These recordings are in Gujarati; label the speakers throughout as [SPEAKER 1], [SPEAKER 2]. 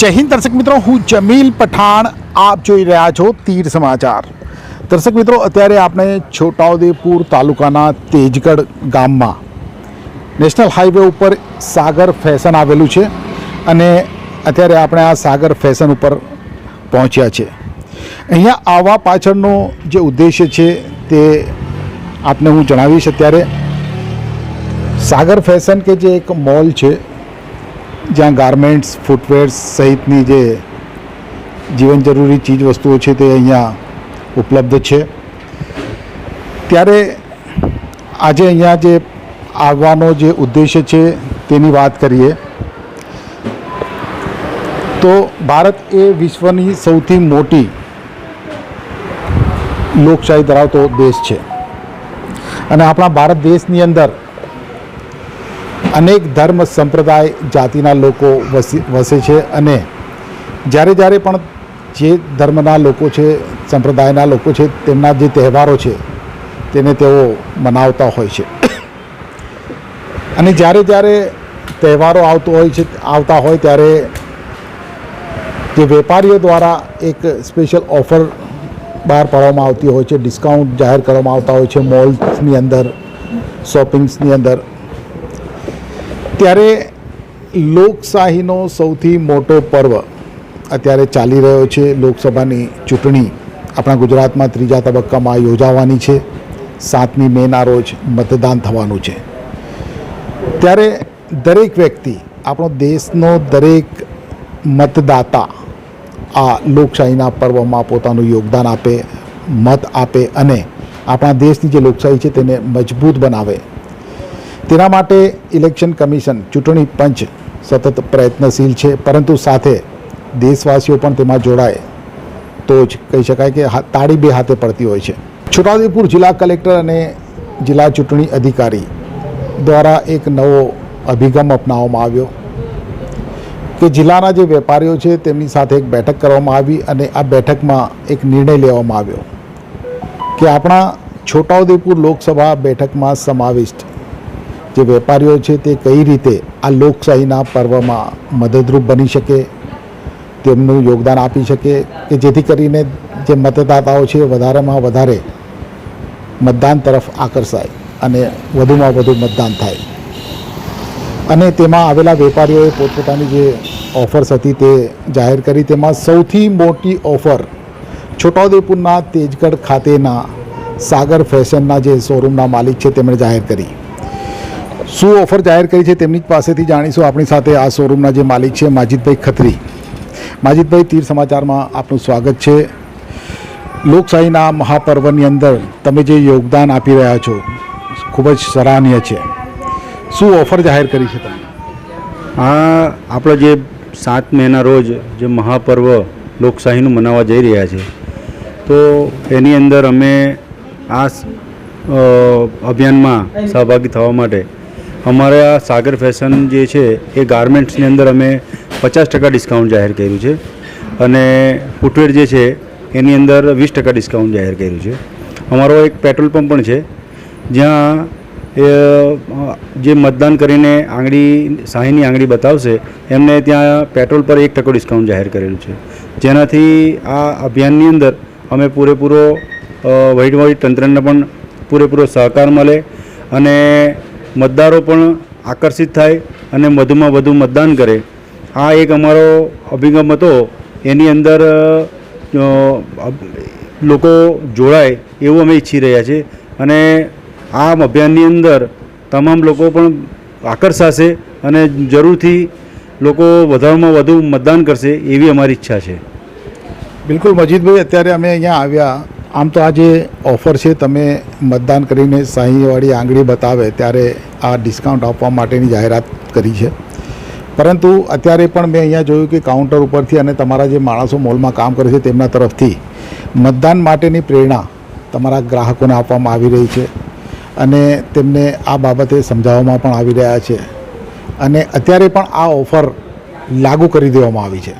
[SPEAKER 1] જય હિન્દ, દર્શક મિત્રો. હું જમીલ પઠાણ. આપ જોઈ રહ્યા છો તીર સમાચાર. દર્શક મિત્રો, અત્યારે આપણે છોટાઉદેપુર તાલુકાના તેજગઢ ગામમાં નેશનલ હાઈવે ઉપર સાગર ફેશન આવેલું છે અને અત્યારે આપણે આ સાગર ફેશન ઉપર પહોંચ્યા છે. અહીંયા આવવા પાછળનો જે ઉદ્દેશ્ય છે તે આપને હું જણાવીશ અત્યારે. સાગર ફેશન કે જે એક મોલ છે જ્યાં ગાર્મેન્ટ્સ ફૂટવેર્સ સહિતની જે જીવન જરૂરી ચીજ વસ્તુઓ છે તે અહીંયા ઉપલબ્ધ છે. ત્યારે આજે અહીંયા જે આવવાનો જે ઉદ્દેશ્ય છે તેની વાત કરીએ. તો ભારત એ વિશ્વની સૌથી મોટી લોકશાહી ધરાવતો દેશ છે. અને આપણા ભારત દેશની અંદર અનેક ધર્મ સંપ્રદાય જાતિના લોકો વસી છે અને જ્યારે જ્યારે પણ જે ધર્મના લોકો છે, સંપ્રદાયના લોકો છે, તેમના જે તહેવારો છે, તેને તેઓ મનાવતા હોય છે. અને જ્યારે જ્યારે તહેવારો આવતો હોય છે, આવતા હોય ત્યારે જે વેપારીઓ દ્વારા એક સ્પેશિયલ ઓફર બહાર પાડવામાં આવતી હોય છે, ડિસ્કાઉન્ટ જાહેર કરવામાં આવતા હોય છે, મોલ્સની અંદર, શોપિંગ્સની અંદર. ત્યારે લોકશાહીનો સૌથી મોટો પર્વ અત્યારે ચાલી રહ્યો છે લોકસભાની ચૂંટણી. આપણા ગુજરાતમાં ત્રીજા તબક્કામાં યોજાવાની છે. સાતમી મેના રોજ મતદાન થવાનું છે. ત્યારે દરેક વ્યક્તિ, આપણો દેશનો દરેક મતદાતા આ લોકશાહીના પર્વમાં પોતાનું યોગદાન આપે, મત આપે અને આપણા દેશની જે લોકશાહી છે તેને મજબૂત બનાવે. તેના માટે ઇલેક્શન કમિશન ચૂંટણી પંચ સતત પ્રયત્નશીલ છે, પરંતુ સાથે દેશવાસીઓ પણ તેમાં જોડાય. તો જ કહી શકાય કે તાળી બે હાથે પડતી હોય છે. છોટાઉદેપુર જિલ્લા કલેક્ટર અને જિલ્લા ચૂંટણી અધિકારી દ્વારા એક નવો અભિગમ અપનાવવામાં આવ્યો કે જિલ્લાના જે વેપારીઓ છે, તેમની સાથે એક બેઠક કરવામાં આવી અને આ બેઠકમાં એક નિર્ણય લેવામાં આવ્યો કે આપણા છોટાઉદેપુર લોકસભા બેઠકમાં સમાવિષ્ટ જે વેપારીઓ છે તે કઈ રીતે આ લોકશાહીના પર્વમાં મદદરૂપ બની શકે, તેમનું યોગદાન આપી શકે કે જેથી કરીને જે મતદાતાઓ છે વધારેમાં વધારે મતદાન તરફ આકર્ષાય અને વધુમાં વધુ મતદાન થાય. અને તેમાં આવેલા વેપારીઓએ પોતપોતાની જે ઓફર્સ હતી તે જાહેર કરી. તેમાં સૌથી મોટી ઓફર છોટાઉદેપુરના તેજગઢ ખાતેના સાગર ફેશનના જે શોરૂમના માલિક છે તેમણે જાહેર કરી. શું ઓફર જાહેર કરી છે તેમની જ પાસેથી જાણીશું. આપણી સાથે આ શોરૂમના જે માલિક છે, માજીદભાઈ ખત્રી. માજીદભાઈ, તીર સમાચારમાં આપનું સ્વાગત છે. લોકશાહીના મહાપર્વની અંદર તમે જે યોગદાન આપી રહ્યા છો, ખૂબ જ સરાહનીય છે. શું ઓફર જાહેર કરી છે તમે
[SPEAKER 2] આ આપણો જે સાત મેના રોજ જે મહાપર્વ લોકશાહીનું મનાવવા જઈ રહ્યા છે, તો એની અંદર અમે આ અભિયાનમાં સહભાગી થવા માટે અમારે આ સાગર ફેશન જે છે, એ ગાર્મેન્ટ્સની અંદર અમે પચાસ ટકા ડિસ્કાઉન્ટ જાહેર કર્યું છે. અને ફૂટવેર જે છે, એની અંદર વીસ ટકા ડિસ્કાઉન્ટ જાહેર કર્યું છે. અમારો એક પેટ્રોલ પંપ પણ છે, જ્યાં જે મતદાન કરીને આંગળી, શાહીની આંગળી બતાવશે, એમને ત્યાં પેટ્રોલ પર એક ટકો ડિસ્કાઉન્ટ જાહેર કરેલું છે. જેનાથી આ અભિયાનની અંદર અમે પૂરેપૂરો વહીવટી તંત્રને પણ પૂરેપૂરો સહકાર મળે અને મતદારો પણ આકર્ષિત થાય અને વધુમાં વધુ મતદાન કરે. આ એક અમારો અભિગમ હતો. એની અંદર લોકો જોડાય એવું અમે ઈચ્છી રહ્યા છીએ. અને આ અભિયાનની અંદર તમામ લોકો પણ આકર્ષાશે અને જરૂરથી લોકો વધારેમાં વધુ મતદાન કરશે એવી અમારી ઈચ્છા છે.
[SPEAKER 1] બિલકુલ, મજીદભાઈ, અત્યારે અમે અહીંયા આવ્યા. આમ તો આ જે ઓફર છે, તમે મતદાન કરીને સાહીવાળી આંગળી બતાવે ત્યારે આ ડિસ્કાઉન્ટ આપવા માટેની જાહેરાત કરી છે. પરંતુ અત્યારે પણ મેં અહીંયા જોયું કે કાઉન્ટર ઉપરથી અને તમારા જે માણસો મોલમાં કામ કરે છે, તેમના તરફથી મતદાન માટેની પ્રેરણા તમારા ગ્રાહકોને આપવામાં આવી રહી છે અને તેમને આ બાબતે સમજાવવામાં પણ આવી રહ્યા છે. અને અત્યારે પણ આ ઓફર લાગુ કરી દેવામાં આવી છે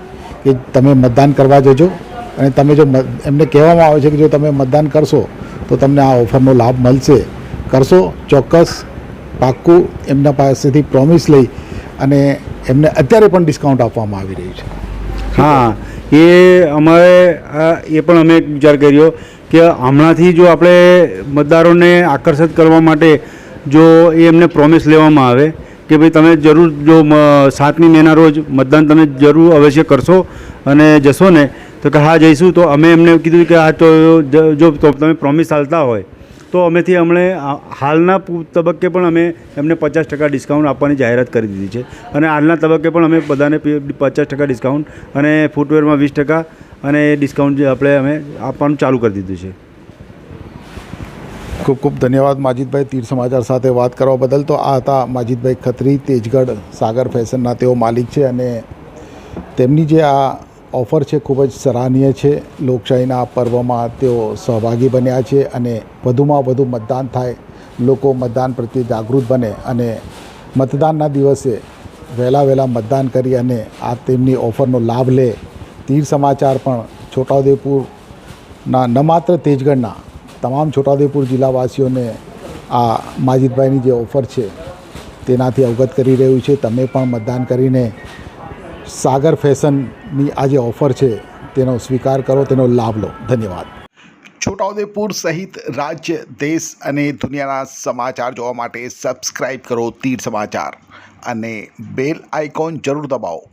[SPEAKER 1] કે તમે મતદાન કરવા જજો. અને તમે જો એમને કહેવામાં આવે છે કે જો તમે મતદાન કરશો, તો તમને આ ઓફરનો લાભ મળશે. કરશો, ચોક્કસ. પાક્કું એમના પાસેથી પ્રોમિસ લઈ અને એમને અત્યારે પણ ડિસ્કાઉન્ટ આપવામાં આવી રહ્યું છે.
[SPEAKER 2] હા, એ અમારે એ પણ અમે એક વિચાર કર્યો કે હમણાંથી જો આપણે મતદારોને આકર્ષિત કરવા માટે જો એ એમને પ્રોમિસ લેવામાં આવે કે ભાઈ તમે જરૂર જો સાતમી મેના રોજ મતદાન તમે જરૂર અવશ્ય કરશો અને જશો ને તો કે હા, જઈશું. તો અમે એમને કીધું કે હા તો જો તમે પ્રોમિસ ચાલતા હોય. તો અમેથી હમણે હાલના તબક્કે પણ અમે એમને પચાસ ટકા ડિસ્કાઉન્ટ આપવાની જાહેરાત કરી દીધી છે. અને હાલના તબક્કે પણ અમે બધાને પચાસ ટકા ડિસ્કાઉન્ટ અને ફૂટવેરમાં વીસ ટકા અને ડિસ્કાઉન્ટ જે આપણે અમે આપવાનું ચાલુ કરી દીધું છે.
[SPEAKER 1] ખૂબ ખૂબ ધન્યવાદ માજીદભાઈ તીર સમાચાર સાથે વાત કરવા બદલ. તો આ હતા માજીદભાઈ ખત્રી, તેજગઢ સાગર ફેશનના તેઓ માલિક છે અને તેમની જે આ ઓફર છે, ખૂબ જ સરાહનીય છે. લોકશાહીના પર્વમાં તેઓ સહભાગી બન્યા છે અને વધુમાં વધુ મતદાન થાય. લોકો મતદાન પ્રત્યે જાગૃત બને અને મતદાનના દિવસે વહેલા વહેલા મતદાન કરી અને આ તેમની ઓફરનો લાભ લે. તીર સમાચાર પણ છોટાઉદેપુરના ન માત્ર તેજગઢના, તમામ છોટાઉદેપુર જિલ્લાવાસીઓને આ માજીદભાઈની જે ઓફર છે તેનાથી અવગત કરી રહ્યું છે. તમે પણ મતદાન કરીને સાગર ફેશનની આ જે ઓફર છે, તેનો સ્વીકાર કરો, તેનો લાભ લો. ધન્યવાદ. છોટાઉદેપુર સહિત રાજ્ય, દેશ અને દુનિયાના સમાચાર જોવા માટે સબસ્ક્રાઈબ કરો તીર સમાચાર અને બેલ આઇકોન જરૂર દબાવો.